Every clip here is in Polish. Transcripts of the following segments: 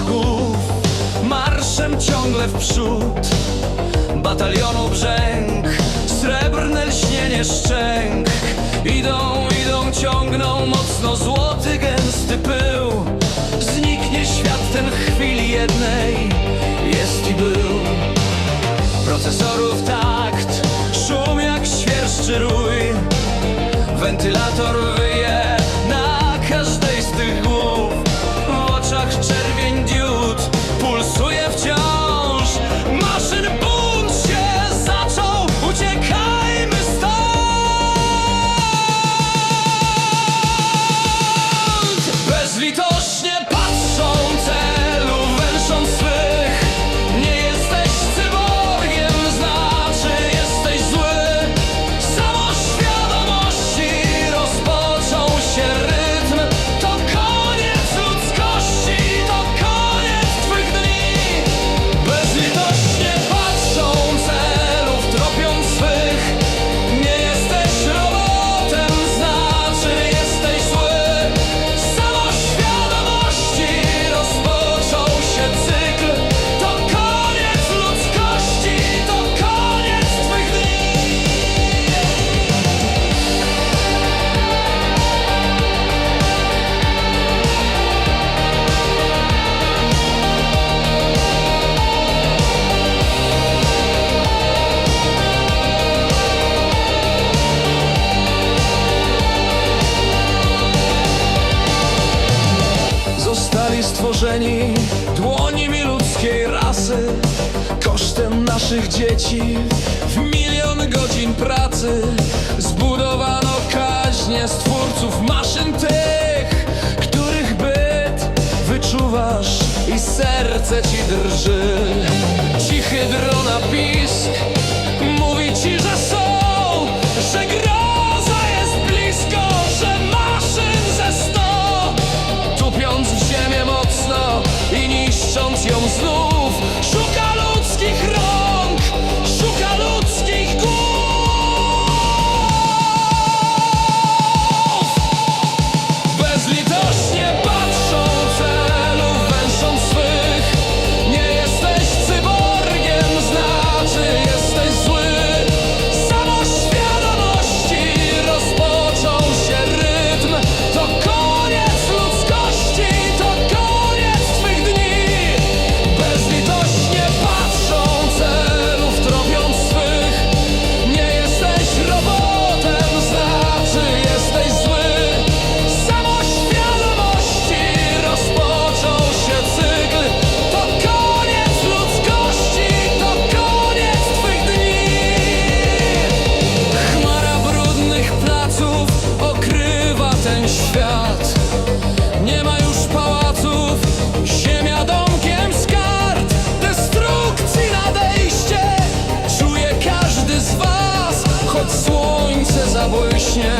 oddechów Marszem ciągle w przód. Batalionu brzęk Srebrne lśnienie szczęk. Idą, idą, ciągną mocno Złoty, gęsty pył. Zniknie świat ten chwili jednej Jest i był. Procesorów takt Szum jak świerszczy rój. Wentylator wyje Na każdej z tych kieszeni Dłońmi ludzkiej rasy Kosztem naszych dzieci W milion godzin pracy. Zbudowano kaźnie stwórców maszyn tych Których byt wyczuwasz I serce ci drży. świat. Nie ma już pałaców Ziemia domkiem z Destrukcji nadejście Czuje każdy z was. Choć słońce zabłyśnie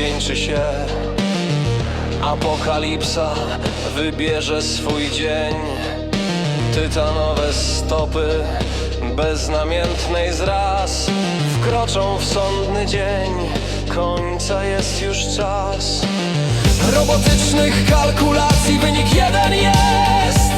zwieńczy się. Apokalipsa wybierze swój dzień. Tytanowe stopy beznamiętnej zraz Wkroczą w sądny dzień, końca jest już czas. Robotycznych kalkulacji wynik jeden jest.